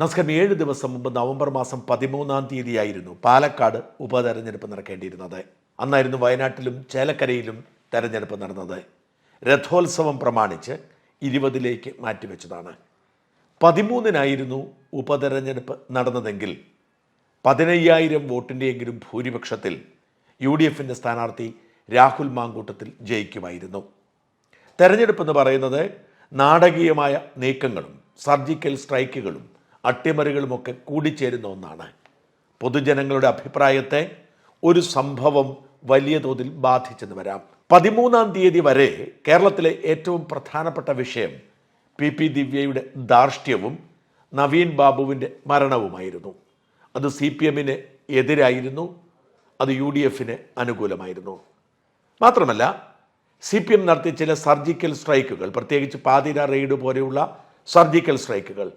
നമസ്കാരം ഏഴ് ദിവസം മുമ്പ് നവംബർ മാസം പതിമൂന്നാം തീയതിയായിരുന്നു പാലക്കാട് ഉപതെരഞ്ഞെടുപ്പ് നടക്കേണ്ടിയിരുന്നത്. അന്നായിരുന്നു വയനാട്ടിലും ചേലക്കരയിലും തെരഞ്ഞെടുപ്പ് നടന്നത്. രഥോത്സവം പ്രമാണിച്ച് ഇരുപതിലേക്ക് മാറ്റിവെച്ചതാണ്. പതിമൂന്നിനായിരുന്നു ഉപതെരഞ്ഞെടുപ്പ് നടന്നതെങ്കിൽ പതിനയ്യായിരം വോട്ടിന്റെയെങ്കിലും ഭൂരിപക്ഷത്തിൽ യു ഡി എഫിന്റെ സ്ഥാനാർത്ഥി രാഹുൽ മാങ്കൂട്ടത്തിൽ ജയിക്കുമായിരുന്നു. തെരഞ്ഞെടുപ്പ് എന്ന് പറയുന്നത് നാടകീയമായ നീക്കങ്ങളും സർജിക്കൽ സ്ട്രൈക്കുകളും അട്ടിമറികളുമൊക്കെ കൂടിച്ചേരുന്ന ഒന്നാണ്. പൊതുജനങ്ങളുടെ അഭിപ്രായത്തെ ഒരു സംഭവം വലിയ തോതിൽ ബാധിച്ചെന്ന് വരാം. പതിമൂന്നാം തീയതി വരെ കേരളത്തിലെ ഏറ്റവും പ്രധാനപ്പെട്ട വിഷയം പി പി ദിവ്യയുടെ ധാർഷ്ട്യവും നവീൻ ബാബുവിന്റെ മരണവുമായിരുന്നു. അത് സി പി എമ്മിന് എതിരായിരുന്നു അത് യു ഡി എഫിന് അനുകൂലമായിരുന്നു. മാത്രമല്ല സി പി എം നടത്തിയ ചില സർജിക്കൽ സ്ട്രൈക്കുകൾ പ്രത്യേകിച്ച് പാതിര റെയ്ഡ് പോലെയുള്ള സർജിക്കൽ സ്ട്രൈക്കുകൾ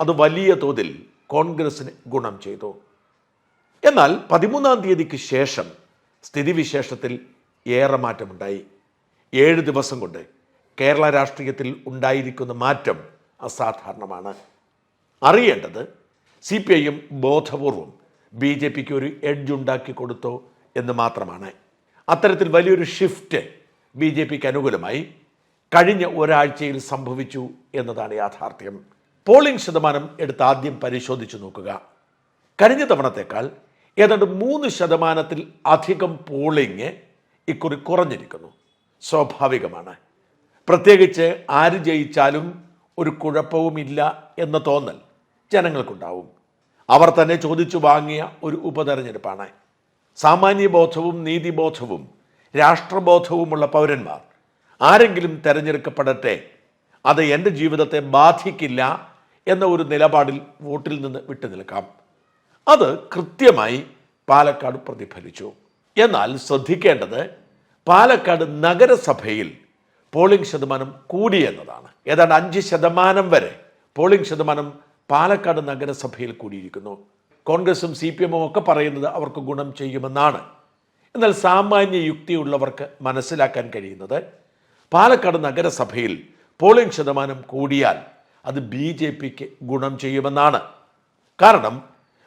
അത് വലിയ തോതിൽ കോൺഗ്രസിന് ഗുണം ചെയ്തു. എന്നാൽ പതിമൂന്നാം തീയതിക്ക് ശേഷം സ്ഥിതിവിശേഷത്തിൽ ഏറെ മാറ്റമുണ്ടായി. ഏഴ് ദിവസം കൊണ്ട് കേരള രാഷ്ട്രീയത്തിൽ ഉണ്ടായിരിക്കുന്ന മാറ്റം അസാധാരണമാണ്. അറിയേണ്ടത് സി പി ഐ എം ബോധപൂർവം ബി ജെ പിക്ക് ഒരു എഡ്ജ് ഉണ്ടാക്കി കൊടുത്തോ എന്ന് മാത്രമാണ്. അത്തരത്തിൽ വലിയൊരു ഷിഫ്റ്റ് ബി ജെ പിക്ക് അനുകൂലമായി കഴിഞ്ഞ ഒരാഴ്ചയിൽ സംഭവിച്ചു എന്നതാണ് യാഥാർത്ഥ്യം. പോളിംഗ് ശതമാനം എടുത്ത് ആദ്യം പരിശോധിച്ചു നോക്കുക. കഴിഞ്ഞ തവണത്തേക്കാൾ ഏതാണ്ട് മൂന്ന് ശതമാനത്തിൽ അധികം പോളിംഗ് ഇക്കുറി കുറഞ്ഞിരിക്കുന്നു. സ്വാഭാവികമാണ്. പ്രത്യേകിച്ച് ആര് ജയിച്ചാലും ഒരു കുഴപ്പവുമില്ല എന്ന തോന്നൽ ജനങ്ങൾക്കുണ്ടാവും. അവർ തന്നെ ചോദിച്ചു വാങ്ങിയ ഒരു ഉപതെരഞ്ഞെടുപ്പാണ്. സാമാന്യബോധവും നീതിബോധവും രാഷ്ട്രബോധവുമുള്ള പൗരന്മാർ ആരെങ്കിലും തെരഞ്ഞെടുക്കപ്പെടട്ടെ അത് എന്റെ ജീവിതത്തെ ബാധിക്കില്ല എന്ന ഒരു നിലപാടിൽ വോട്ടിൽ നിന്ന് വിട്ടുനിൽക്കാം അത് കൃത്യമായി പാലക്കാട് പ്രതിഫലിച്ചു. എന്നാൽ ശ്രദ്ധിക്കേണ്ടത് പാലക്കാട് നഗരസഭയിൽ പോളിംഗ് ശതമാനം കൂടി എന്നതാണ്. ഏതാണ്ട് അഞ്ച് ശതമാനം വരെ പോളിംഗ് ശതമാനം പാലക്കാട് നഗരസഭയിൽ കൂടിയിരിക്കുന്നു. കോൺഗ്രസും സി പി എമ്മും ഒക്കെ പറയുന്നത് അവർക്ക് ഗുണം ചെയ്യുമെന്നാണ്. എന്നാൽ സാമാന്യ യുക്തിയുള്ളവർക്ക് മനസ്സിലാക്കാൻ കഴിയുന്നത് പാലക്കാട് നഗരസഭയിൽ പോളിംഗ് ശതമാനം കൂടിയാൽ അത് ബി ജെ പിക്ക് ഗുണം ചെയ്യുമെന്നാണ്. കാരണം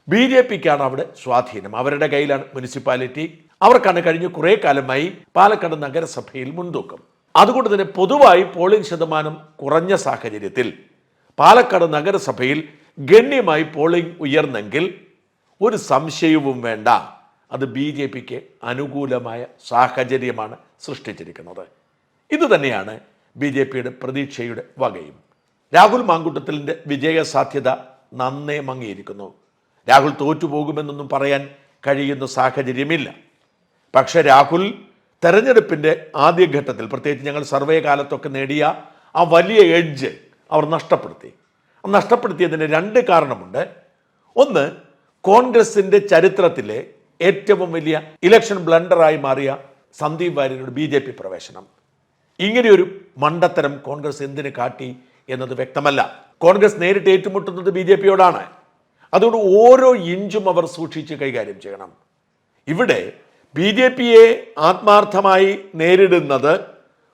ബി ജെ പിക്കാണ് അവിടെ സ്വാധീനം. അവരുടെ കയ്യിലാണ് മുനിസിപ്പാലിറ്റി. അവർക്കാണ് കഴിഞ്ഞ കുറേ കാലമായി പാലക്കാട് നഗരസഭയിൽ മുൻതൂക്കം. അതുകൊണ്ട് തന്നെ പൊതുവായി പോളിംഗ് ശതമാനം കുറഞ്ഞ സാഹചര്യത്തിൽ പാലക്കാട് നഗരസഭയിൽ ഗണ്യമായി പോളിംഗ് ഉയർന്നെങ്കിൽ ഒരു സംശയവും വേണ്ട. അത് ബി ജെ പിക്ക് അനുകൂലമായ സാഹചര്യമാണ് സൃഷ്ടിച്ചിരിക്കുന്നത്. ഇതുതന്നെയാണ് ബി ജെ പിയുടെ പ്രതീക്ഷയുടെ വകയും. രാഹുൽ മാങ്കുട്ടത്തിലിന്റെ വിജയ സാധ്യത നന്നേ മങ്ങിയിരിക്കുന്നു. രാഹുൽ തോറ്റുപോകുമെന്നൊന്നും പറയാൻ കഴിയുന്ന സാഹചര്യമില്ല. പക്ഷേ രാഹുൽ തെരഞ്ഞെടുപ്പിന്റെ ആദ്യഘട്ടത്തിൽ പ്രത്യേകിച്ച് ഞങ്ങൾ സർവേ കാലത്തൊക്കെ നേടിയ ആ വലിയ എഡ്ജ് അവർ നഷ്ടപ്പെടുത്തി. നഷ്ടപ്പെടുത്തിയതിന് രണ്ട് കാരണമുണ്ട്. ഒന്ന് കോൺഗ്രസിന്റെ ചരിത്രത്തിലെ ഏറ്റവും വലിയ ഇലക്ഷൻ ബ്ലണ്ടറായി മാറിയ സന്ദീപ് വാര്യരുടെ ബി പ്രവേശനം. ഇങ്ങനെയൊരു മണ്ടത്തരം കോൺഗ്രസ് എന്തിന് കാട്ടി? എന്നത് വ്യക്തമല്ല. കോൺഗ്രസ് നേരിട്ട് ഏറ്റുമുട്ടുന്നത് ബി ജെ പിയോടാണ്. അതുകൊണ്ട് ഓരോ ഇഞ്ചും അവർ സൂക്ഷിച്ച് കൈകാര്യം ചെയ്യണം. ഇവിടെ ബി ജെ പിയെ ആത്മാർത്ഥമായി നേരിടുന്നത്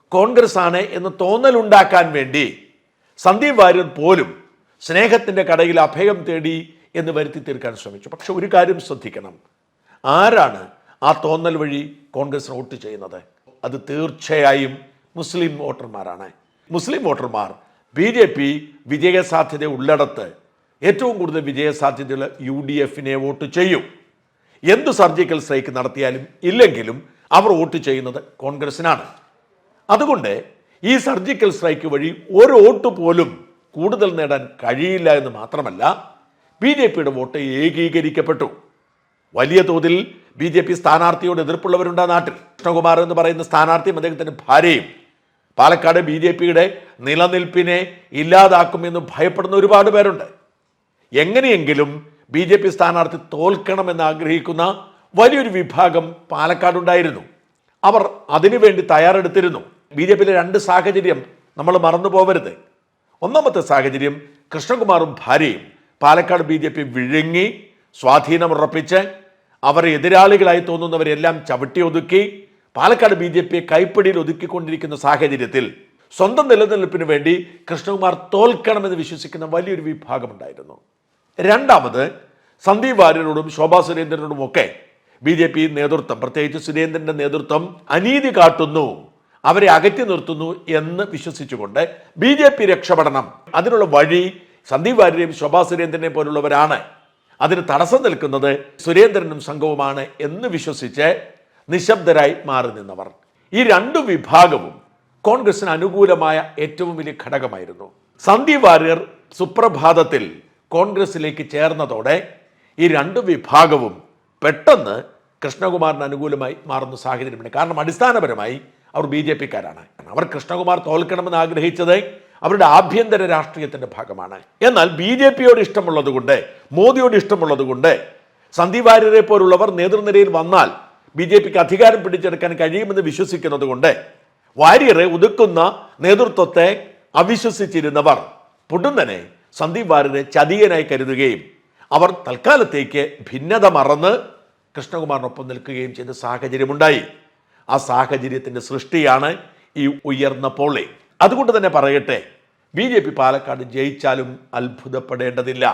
കോൺഗ്രസ് ആണ് എന്ന് തോന്നലുണ്ടാക്കാൻ വേണ്ടി സന്ദീപ് വാര്യർ പോലും സ്നേഹത്തിന്റെ കടയിൽ അഭയം തേടി എന്ന് വരുത്തി തീർക്കാൻ ശ്രമിച്ചു. പക്ഷെ ഒരു കാര്യം ശ്രദ്ധിക്കണം. ആരാണ് ആ തോന്നൽ വഴി കോൺഗ്രസ് വോട്ട് ചെയ്യുന്നത്? അത് തീർച്ചയായും മുസ്ലിം വോട്ടർമാരാണ്. മുസ്ലിം വോട്ടർമാർ ബി ജെ പി വിജയസാധ്യത ഉള്ളിടത്ത് ഏറ്റവും കൂടുതൽ വിജയസാധ്യതയുള്ള യു ഡി എഫിനെ വോട്ട് ചെയ്യും. എന്ത് സർജിക്കൽ സ്ട്രൈക്ക് നടത്തിയാലും ഇല്ലെങ്കിലും അവർ വോട്ട് ചെയ്യുന്നത് കോൺഗ്രസിനാണ്. അതുകൊണ്ട് ഈ സർജിക്കൽ സ്ട്രൈക്ക് വഴി ഒരു വോട്ട് പോലും കൂടുതൽ നേടാൻ കഴിയില്ല എന്ന് മാത്രമല്ല ബി ജെ പിയുടെ വോട്ട് ഏകീകരിക്കപ്പെട്ടു. വലിയ തോതിൽ ബി ജെ പി സ്ഥാനാർത്ഥിയോട് എതിർപ്പുള്ളവരുണ്ട് നാട്ടിൽ. കൃഷ്ണകുമാർ എന്ന് പറയുന്ന സ്ഥാനാർത്ഥിയും അദ്ദേഹത്തിന്റെ ഭാര്യയും പാലക്കാട് ബി ജെ പിയുടെ നിലനിൽപ്പിനെ ഇല്ലാതാക്കുമെന്ന് ഭയപ്പെടുന്ന ഒരുപാട് പേരുണ്ട്. എങ്ങനെയെങ്കിലും ബി ജെ പി സ്ഥാനാർത്ഥി തോൽക്കണമെന്ന് ആഗ്രഹിക്കുന്ന വലിയൊരു വിഭാഗം പാലക്കാടുണ്ടായിരുന്നു. അവർ അതിനുവേണ്ടി തയ്യാറെടുത്തിരുന്നു. ബി ജെ പിയിലെ രണ്ട് സാഹചര്യം നമ്മൾ മറന്നു പോകരുത് ഒന്നാമത്തെ സാഹചര്യം കൃഷ്ണകുമാറും ഭാര്യയും പാലക്കാട് ബി ജെ പി വിഴുങ്ങി സ്വാധീനമുറപ്പിച്ച് അവർ എതിരാളികളായി തോന്നുന്നവരെല്ലാം ചവിട്ടി ഒതുക്കി പാലക്കാട് ബി ജെ പിയെ കൈപ്പിടിയിൽ ഒതുക്കിക്കൊണ്ടിരിക്കുന്ന സാഹചര്യത്തിൽ സ്വന്തം നിലനിൽപ്പിന് വേണ്ടി കൃഷ്ണകുമാർ തോൽക്കണമെന്ന് വിശ്വസിക്കുന്ന വലിയൊരു വിഭാഗമുണ്ടായിരുന്നു. രണ്ടാമത് സന്ദീപ് വാര്യരോടും ശോഭാ സുരേന്ദ്രനോടും ഒക്കെ ബി ജെ പി നേതൃത്വം പ്രത്യേകിച്ച് സുരേന്ദ്രന്റെ നേതൃത്വം അനീതി കാട്ടുന്നു അവരെ അകറ്റി നിർത്തുന്നു എന്ന് വിശ്വസിച്ചുകൊണ്ട് ബി ജെ പി രക്ഷപ്പെടണം. അതിനുള്ള വഴി സന്ദീപ് വാര്യരെയും ശോഭാ സുരേന്ദ്രനെ പോലുള്ളവരാണ്. അതിന് തടസ്സം നിൽക്കുന്നത് സുരേന്ദ്രനും സംഘവുമാണ് എന്ന് വിശ്വസിച്ച് നിശബ്ദരായി മാറി നിന്നവർ. ഈ രണ്ടു വിഭാഗവും കോൺഗ്രസിന് അനുകൂലമായ ഏറ്റവും വലിയ ഘടകമായിരുന്നു. സന്ദീപ് വാര്യർ സുപ്രഭാതത്തിൽ കോൺഗ്രസിലേക്ക് ചേർന്നതോടെ ഈ രണ്ട് വിഭാഗവും പെട്ടെന്ന് കൃഷ്ണകുമാറിന് അനുകൂലമായി മാറുന്ന സാഹചര്യമുണ്ട്. കാരണം അടിസ്ഥാനപരമായി അവർ ബി ജെ പിക്കാരാണ്. അവർ കൃഷ്ണകുമാർ തോൽക്കണമെന്ന് ആഗ്രഹിച്ചത് അവരുടെ ആഭ്യന്തര രാഷ്ട്രീയത്തിന്റെ ഭാഗമാണ്. എന്നാൽ ബി ജെ പിയോട് ഇഷ്ടമുള്ളതുകൊണ്ട് മോദിയോട് ഇഷ്ടമുള്ളതുകൊണ്ട് സന്ദീപ് വാര്യരെ പോലുള്ളവർ നേതൃനിരയിൽ വന്നാൽ ബി ജെ പിക്ക് അധികാരം പിടിച്ചെടുക്കാൻ കഴിയുമെന്ന് വിശ്വസിക്കുന്നത് കൊണ്ട് വാര്യറെ ഒതുക്കുന്ന നേതൃത്വത്തെ അവിശ്വസിച്ചിരുന്നവർ പൊടുന്നനെ സന്ദീപ് വാര്യരെ ചതിയനായി കരുതുകയും അവർ തൽക്കാലത്തേക്ക് ഭിന്നത മറന്ന് കൃഷ്ണകുമാറിനൊപ്പം നിൽക്കുകയും ചെയ്ത സാഹചര്യമുണ്ടായി. ആ സാഹചര്യത്തിന്റെ സൃഷ്ടിയാണ് ഈ ഉയർന്ന പോളിംഗ് അതുകൊണ്ട് തന്നെ പറയട്ടെ ബി ജെ പി പാലക്കാട് ജയിച്ചാലും അത്ഭുതപ്പെടേണ്ടതില്ല.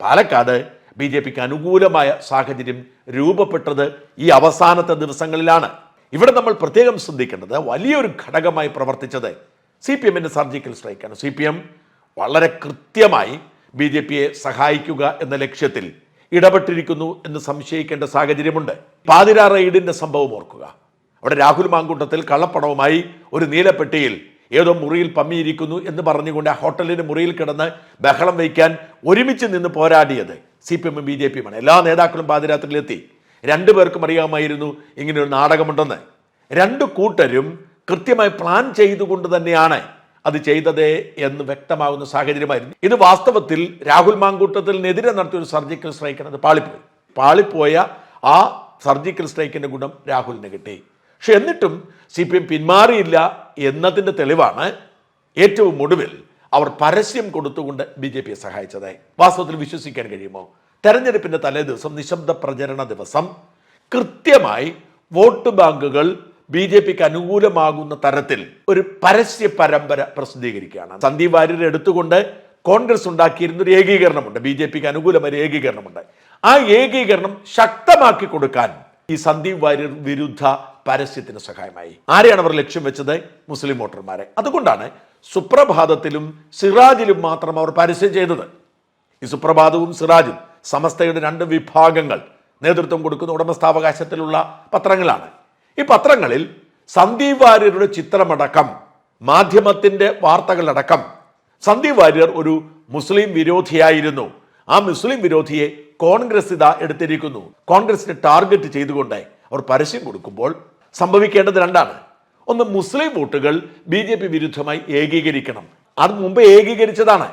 പാലക്കാട് ബി ജെ പിക്ക് അനുകൂലമായ സാഹചര്യം രൂപപ്പെട്ടത് ഈ അവസാനത്തെ ദിവസങ്ങളിലാണ്. ഇവിടെ നമ്മൾ പ്രത്യേകം ശ്രദ്ധിക്കേണ്ടത് വലിയൊരു ഘടകമായി പ്രവർത്തിച്ചത് സി പി എമ്മിന്റെ സർജിക്കൽ സ്ട്രൈക്കാണ്. സി പി എം വളരെ കൃത്യമായി ബി ജെ പിയെ സഹായിക്കുക എന്ന ലക്ഷ്യത്തിൽ ഇടപെട്ടിരിക്കുന്നു എന്ന് സംശയിക്കേണ്ട സാഹചര്യമുണ്ട്. പാതിരാ റൈഡിന്റെ സംഭവം ഓർക്കുക. അവിടെ രാഹുൽ മാങ്കൂട്ടത്തിൽ കള്ളപ്പണവുമായി ഒരു നീലപ്പെട്ടിയിൽ ഏതോ മുറിയിൽ പമ്മിയിരിക്കുന്നു എന്ന് പറഞ്ഞുകൊണ്ട് ആ ഹോട്ടലിന് മുറിയിൽ കിടന്ന് ബഹളം വയ്ക്കാൻ ഒരുമിച്ച് നിന്ന് പോരാടിയത് സി പി എമ്മും ബി ജെ പിയുമാണ്. എല്ലാ നേതാക്കളും പാതിരാത്രിയിലെത്തി. രണ്ടുപേർക്കും അറിയാമായിരുന്നു ഇങ്ങനെ ഒരു നാടകമുണ്ടെന്ന്. രണ്ട് കൂട്ടരും കൃത്യമായി പ്ലാൻ ചെയ്തുകൊണ്ട് തന്നെയാണ് അത് ചെയ്തത് എന്ന് വ്യക്തമാകുന്ന സാഹചര്യമായിരുന്നു. ഇത് വാസ്തവത്തിൽ രാഹുൽ മാങ്കൂട്ടത്തിനെതിരെ നടത്തിയ ഒരു സർജിക്കൽ സ്ട്രൈക്കാണ്. അത് പാളിപ്പോയി. പാളിപ്പോയ ആ സർജിക്കൽ സ്ട്രൈക്കിന്റെ ഗുണം രാഹുലിന് കിട്ടി. പക്ഷെ എന്നിട്ടും സി പി എം പിന്മാറിയില്ല. എന്നതിന്റെ തെളിവാണ് ഏറ്റവും ഒടുവിൽ അവർ പരസ്യം കൊടുത്തുകൊണ്ട് ബി ജെ പിയെ സഹായിച്ചത്. വാസ്തവത്തിൽ വിശ്വസിക്കാൻ കഴിയുമോ? തെരഞ്ഞെടുപ്പിന്റെ തലേ ദിവസം നിശബ്ദ പ്രചരണ ദിവസം. കൃത്യമായി വോട്ട് ബാങ്കുകൾ ബി ജെ പിക്ക് അനുകൂലമാകുന്ന തരത്തിൽ ഒരു പരസ്യ പരമ്പര പ്രസിദ്ധീകരിക്കുകയാണ്. സന്ദീപ് വാര്യരെ എടുത്തുകൊണ്ട് കോൺഗ്രസ് ഉണ്ടാക്കിയിരുന്ന ഒരു ഏകീകരണമുണ്ട്. ബി ജെ പിക്ക് അനുകൂലമായ ഒരു ഏകീകരണമുണ്ട്. ആ ഏകീകരണം ശക്തമാക്കി കൊടുക്കാൻ ഈ സന്ദീപ് വാര്യർ വിരുദ്ധ പരസ്യത്തിന് സഹായമായി. ആരെയാണ് അവർ ലക്ഷ്യം വെച്ചത്? മുസ്ലിം വോട്ടർമാരെ. അതുകൊണ്ടാണ് സുപ്രഭാതത്തിലും സിറാജിലും മാത്രം അവർ പരസ്യം ചെയ്തത്. ഈ സുപ്രഭാതവും സിറാജും സമസ്തയുടെ രണ്ട് വിഭാഗങ്ങൾ നേതൃത്വം കൊടുക്കുന്ന ഉടമസ്ഥാവകാശത്തിലുള്ള പത്രങ്ങളാണ്. ഈ പത്രങ്ങളിൽ സന്ദീപ് വാര്യരുടെ ചിത്രമടക്കം മാധ്യമത്തിന്റെ വാർത്തകളടക്കം. സന്ദീപ് വാര്യർ ഒരു മുസ്ലിം വിരോധിയായിരുന്നു. ആ മുസ്ലിം വിരോധിയെ കോൺഗ്രസ് ഇതാ എടുത്തിരിക്കുന്നു. കോൺഗ്രസിനെ ടാർഗറ്റ് ചെയ്തുകൊണ്ട് അവർ പരസ്യം കൊടുക്കുമ്പോൾ സംഭവിക്കേണ്ടത് രണ്ടാണ്. ഒന്ന് മുസ്ലിം വോട്ടുകൾ ബി ജെ പി വിരുദ്ധമായി ഏകീകരിക്കണം. അത് മുമ്പ് ഏകീകരിച്ചതാണ്.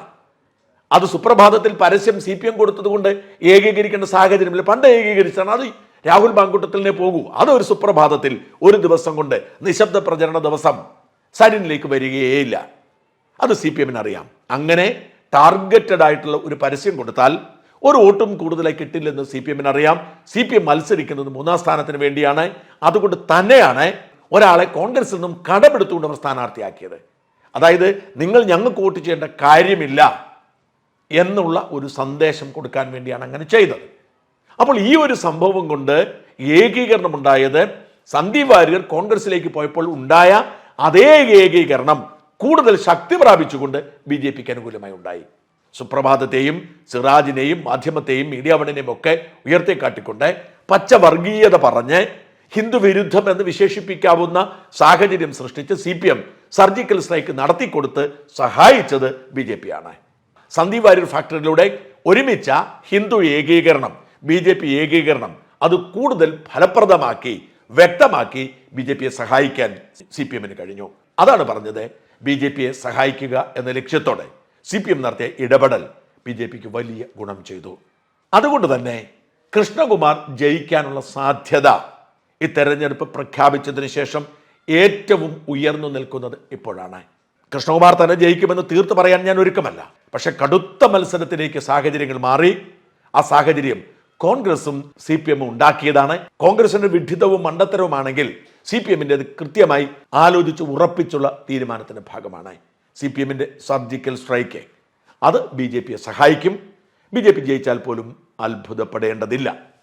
അത് സുപ്രഭാതത്തിൽ പരസ്യം സി പി എം കൊടുത്തതുകൊണ്ട് ഏകീകരിക്കേണ്ട സാഹചര്യമില്ല. പണ്ട് ഏകീകരിച്ചാണ് അത് രാഹുൽ മാങ്കൂട്ടത്തിലിനെ പോകൂ. അതൊരു സുപ്രഭാതത്തിൽ ഒരു ദിവസം കൊണ്ട് നിശബ്ദ പ്രചരണ ദിവസം സരിനിലേക്ക് വരികയേയില്ല. അത് സി പി എമ്മിന് അറിയാം അങ്ങനെ ടാർഗറ്റഡ് ആയിട്ടുള്ള ഒരു പരസ്യം കൊടുത്താൽ ഒരു വോട്ടും കൂടുതലായി കിട്ടില്ലെന്ന് സി പി എമ്മിന് അറിയാം സി പി എം മത്സരിക്കുന്നത് മൂന്നാം സ്ഥാനത്തിന് വേണ്ടിയാണ്. അതുകൊണ്ട് തന്നെയാണ് ഒരാളെ കോൺഗ്രസിൽ നിന്നും കടമെടുത്തുകൊണ്ട് അവർ സ്ഥാനാർത്ഥിയാക്കിയത്. അതായത് നിങ്ങൾ ഞങ്ങൾക്ക് വോട്ട് ചെയ്യേണ്ട കാര്യമില്ല എന്നുള്ള ഒരു സന്ദേശം കൊടുക്കാൻ വേണ്ടിയാണ് അങ്ങനെ ചെയ്തത്. അപ്പോൾ ഈ ഒരു സംഭവം കൊണ്ട് ഏകീകരണം ഉണ്ടായത് സന്ദീപ് വാര്യർ കോൺഗ്രസിലേക്ക് പോയപ്പോൾ ഉണ്ടായ അതേ ഏകീകരണം കൂടുതൽ ശക്തി പ്രാപിച്ചുകൊണ്ട് ബി ജെ പിക്ക് അനുകൂലമായി ഉണ്ടായി. സുപ്രഭാതത്തെയും സിറാജിനെയും മാധ്യമത്തെയും മീഡിയ വണിനെയും ഒക്കെ ഉയർത്തിക്കാട്ടിക്കൊണ്ട് പച്ചവർഗീയത പറഞ്ഞ് ഹിന്ദു വിരുദ്ധം എന്ന് വിശേഷിപ്പിക്കാവുന്ന സാഹചര്യം സൃഷ്ടിച്ച് C P M surgical strike നടത്തിക്കൊടുത്ത് സഹായിച്ചത് ബി ജെ പി ആണ്. സന്ദീപ് വാര്യർ ഫാക്ടറിയിലൂടെ ഒരുമിച്ച ഹിന്ദു ഏകീകരണം ബി ജെ പി ഏകീകരണം അത് കൂടുതൽ ഫലപ്രദമാക്കി വ്യക്തമാക്കി ബി ജെ പിയെ സഹായിക്കാൻ സി പി എമ്മിന് കഴിഞ്ഞു. അതാണ് പറഞ്ഞത് ബി ജെ പിയെ സഹായിക്കുക എന്ന ലക്ഷ്യത്തോടെ സി പി എം നടത്തിയ ഇടപെടൽ ബി ജെ പിക്ക് വലിയ ഗുണം ചെയ്തു. അതുകൊണ്ട് തന്നെ കൃഷ്ണകുമാർ ജയിക്കാനുള്ള സാധ്യത ഈ തെരഞ്ഞെടുപ്പ് പ്രഖ്യാപിച്ചതിന് ശേഷം ഏറ്റവും ഉയർന്നു നിൽക്കുന്നത് ഇപ്പോഴാണ്. കൃഷ്ണകുമാർ തന്നെ ജയിക്കുമെന്ന് തീർത്ത് പറയാൻ ഞാൻ ഒരുക്കമല്ല. പക്ഷെ കടുത്ത മത്സരത്തിലേക്ക് സാഹചര്യങ്ങൾ മാറി. ആ സാഹചര്യം കോൺഗ്രസും സി പി എമ്മും ഉണ്ടാക്കിയതാണ്. കോൺഗ്രസിന്റെ വിഡിതവും മണ്ടത്തരവുമാണെങ്കിൽ സി പി എമ്മിന്റെ കൃത്യമായി ആലോചിച്ച് ഉറപ്പിച്ചുള്ള തീരുമാനത്തിന്റെ ഭാഗമാണ്. സി പി എമ്മിന്റെ സർജിക്കൽ സ്ട്രൈക്ക്. അത് ബി ജെ പിയെ സഹായിക്കും. ബി ജെ പി ജയിച്ചാൽ പോലും അത്ഭുതപ്പെടേണ്ടതില്ല.